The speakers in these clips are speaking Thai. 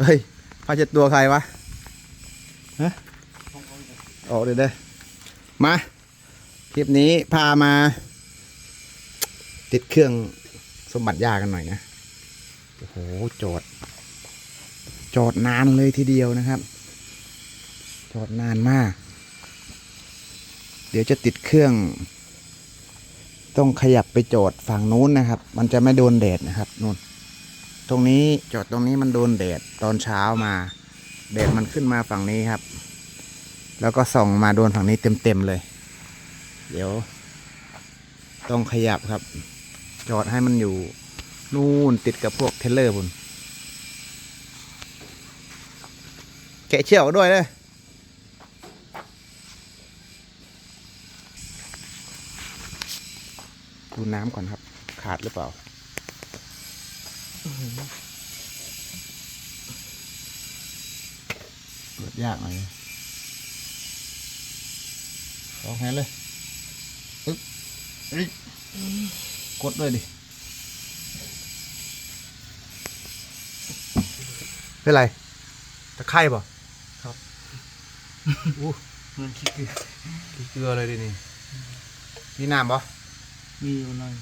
เฮ้ยผ้าเช็ดตัวใครวะฮะออกเดี๋ยวเด้มา คลิปนี้พามา ติดเครื่องสมบัติยากันหน่อยนะ โอ้โห โจทย์โจทย์นานเลยทีเดียวนะครับโจทย์นานมาก เดี๋ยวจะติดเครื่อง ต้องขยับไปโจทย์ฝั่งนู้นนะครับ มันจะไม่โดนแดดนะครับนู่น ตรงนี้จทย์ตรงนี้มันโดนแดดตอนเช้ามา แดดมันขึ้นมาฝั่งนี้ครับ แล้วก็ส่องมาโดนฝั่งนี้เต็มๆเลย เดี๋ยว ต้องขยับครับ จอดให้มันอยู่ นู่นติดกับพวกเทเลอร์พุ่นแกะเชือกด้วยเลยดูน้ำก่อนครับ ขาดหรือเปล่า เปิดยากหน่อยสองแฮนเลยอึ๊บเอ้ยกดเลยดิเป็นไรตะไคร่ป่ะครับอู้มันคิดคือขี้เกลือเลยดินี่มีน้ำป่ะมีอยู่หน่อย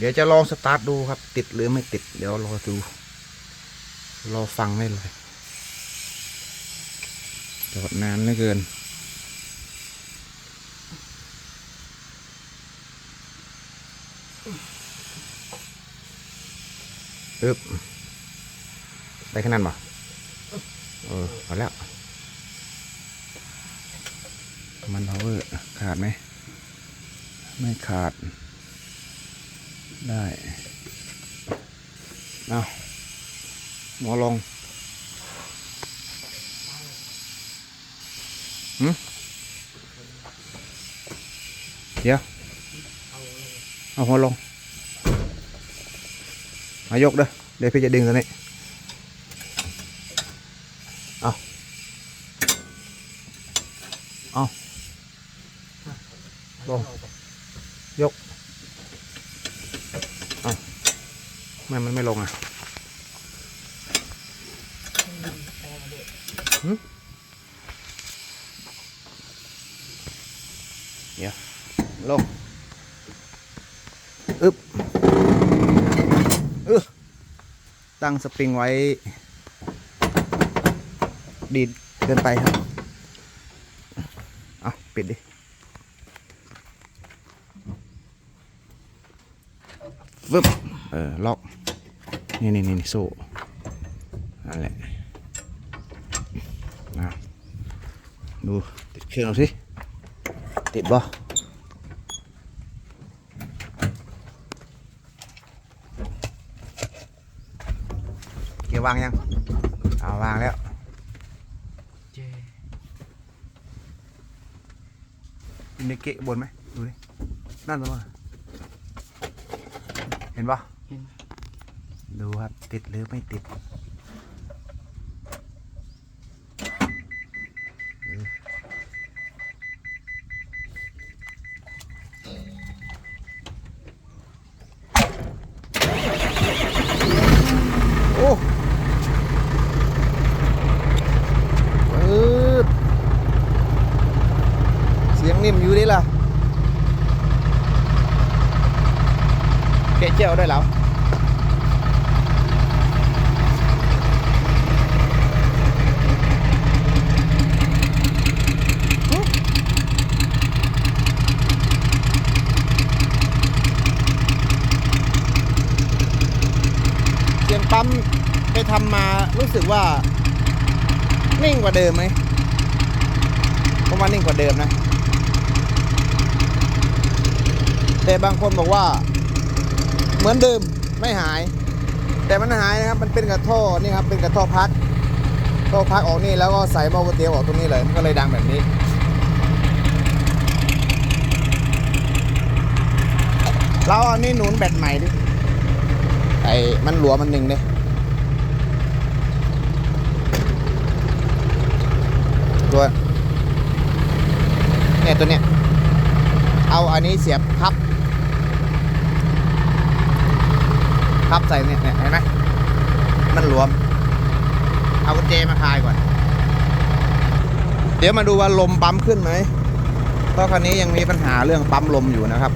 เดี๋ยวจะลองสตาร์ทดูครับ ติดหรือไม่ติด เดี๋ยวรอดู รอฟังได้เลยจอดนานเหลือเกิน อึบได้ขนาดบ่เออเอาแล้ว มันพาวเวอร์ขาดไหม ไม่ขาด ได้เอาหมอลองหืมเดี๋ยว เอาหัวลงมายกเด้อเดี๋ยวพี่จะดึงตัวนี้ เอาเอาลง ยก เอาทำ ไมมันไม่ลงอะหึเดี๋ยวลงอึ๊บเออตั้งสปริงไว้ ดีดเกินไปครับเอาปิดดิฟึบเออล็อก นี่นี่นี่นี่โซ่นั่นแหละนะดูติดเครื่องเราสิ ติดบ่เกียร์วางยังเอาวางแล้วเจอินดิเกะบนไหมดูดินั่นหรือเปล่าเห็นปะเห็น ดูครับติดหรือไม่ติดเออโอ้ปึ๊บเสียงนิ่มอยู่ดิล่ะเกะเจียวได้แล้ว ปั๊มไปทำมารู้สึกว่า นิ่งกว่าเดิมไหมผมว่านิ่งกว่าเดิมนะ แต่บางคนบอกว่า เหมือนเดิมไม่หาย แต่มันหายนะครับ มันเป็นกระท่อนี่ครับ เป็นกระท่อพักท่อพักออกนี่แล้วก็ใส่หม้อก๋วยเตี๋ยวออกตรงนี้เลยมันก็เลยดังแบบนี้เราเอานี่หนุนแบตใหม่ดิ ไอ้มันหลวมันหนึ่งเนี่ยตัวเนี่ยตัวเนี้ยเอาอันนี้เสียบพับพับใส่เนี่ยเห็นไหมมันหลวม เอากุญแจมาคายก่อน เดี๋ยวมาดูว่าลมปั๊มขึ้นไหมเพราะคันนี้ยังมีปัญหาเรื่องปั๊มลมอยู่นะครับ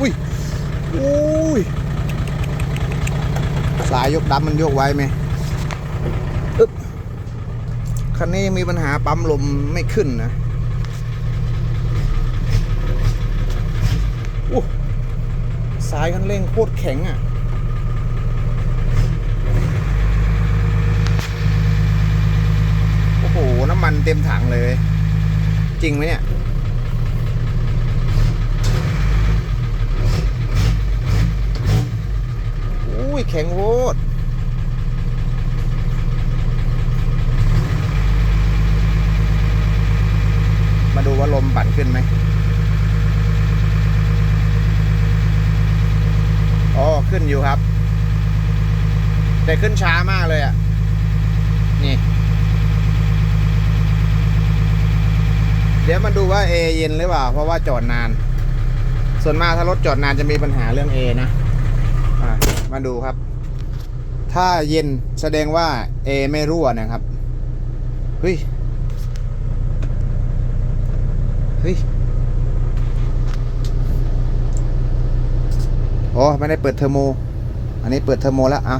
อุ้ย อุ้ยสายยกดัมมันโยกไว้ไหมอึ๊บคันนี้ยังมีปัญหาปั๊มลมไม่ขึ้นนะอู้สายคันเร่งโคตรแข็งอะโอ้โห น้ำมันเต็มถังเลย จริงไหมเนี่ย ยแข็งโวดมาดูว่าลมปั่นขึ้นไหมอ๋อขึ้นอยู่ครับ แต่ขึ้นช้ามากเลยอะ นี่ เดี๋ยวมาดูว่า A เย็นหรือเปล่า เพราะว่าจอดนาน ส่วนมากถ้ารถจอดนานจะมีปัญหาเรื่อง A นะอะ มาดูครับ ถ้าเย็นแสดงว่า A ไม่รั่วนะครับเฮ้ยเฮ้ยโอ้ไม่ได้เปิดเทอร์โม อันนี้เปิดเทอร์โมแล้วเอา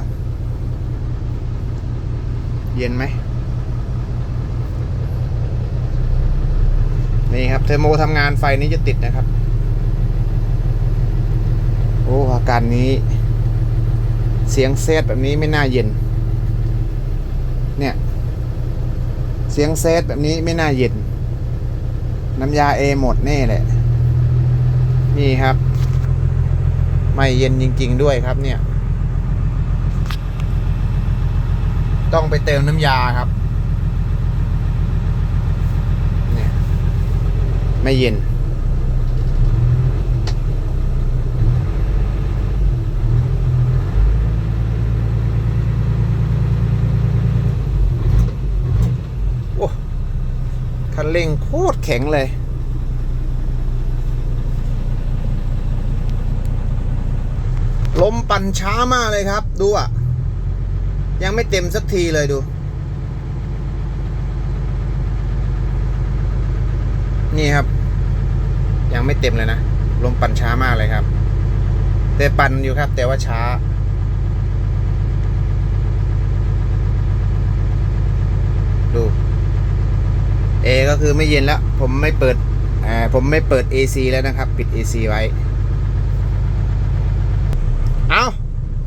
เย็นไหมนี่ครับเทอร์โมทำงานไฟนี้จะติดนะครับ โอ้อาการนี้ เสียงเซตแบบนี้ไม่น่าเย็น เนี่ย เสียงเซตแบบนี้ไม่น่าเย็น น้ำยาเอหมดแน่แหละ นี่ครับ ไม่เย็นจริง ๆ ด้วยครับ เนี่ย ต้องไปเติมน้ำยาครับ เนี่ย ไม่เย็น คันเร่งโคตรแข็งเลย ลมปั่นช้ามากเลยครับ ดูอะ ยังไม่เต็มสักทีเลยดูนี่ครับ ยังไม่เต็มเลยนะ ลมปั่นช้ามากเลยครับ แต่ปั่นอยู่ครับ แต่ว่าช้า ดู A ก็คือไม่เย็นแล้ว ผมไม่เปิดอ่าผมไม่เปิด AC แล้วนะครับ ปิด AC ไว้ เอา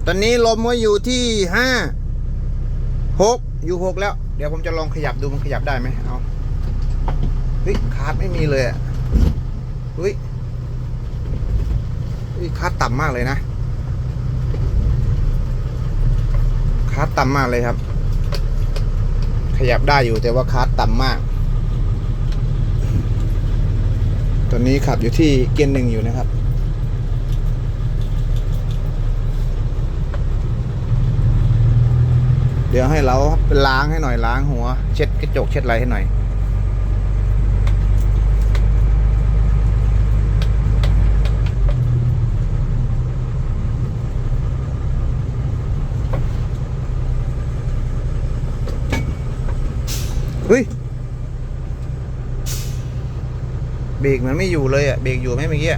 ตอนนี้ลมก็อยู่ที่ห้าหกอยู่หกแล้ว เดี๋ยวผมจะลองขยับดูมันขยับได้ไหมเอาเฮ้ยคาร์ดไม่มีเลยอะเฮ้ยเฮ้ยคาร์ดต่ำมากเลยนะคาร์ดต่ำมากเลยครับ ขยับได้อยู่แต่ว่าคาร์ดต่ำมาก ตอนนี้ขับอยู่ที่เกียร์หนึ่งอยู่นะครับ เดี๋ยวให้เราล้างให้หน่อยล้างหัว เช็ดกระจกเช็ดอะไรให้หน่อย เฮ้ย เบรกมันไม่อยู่เลยอะเบรกอยู่ไหมเมื่อกี้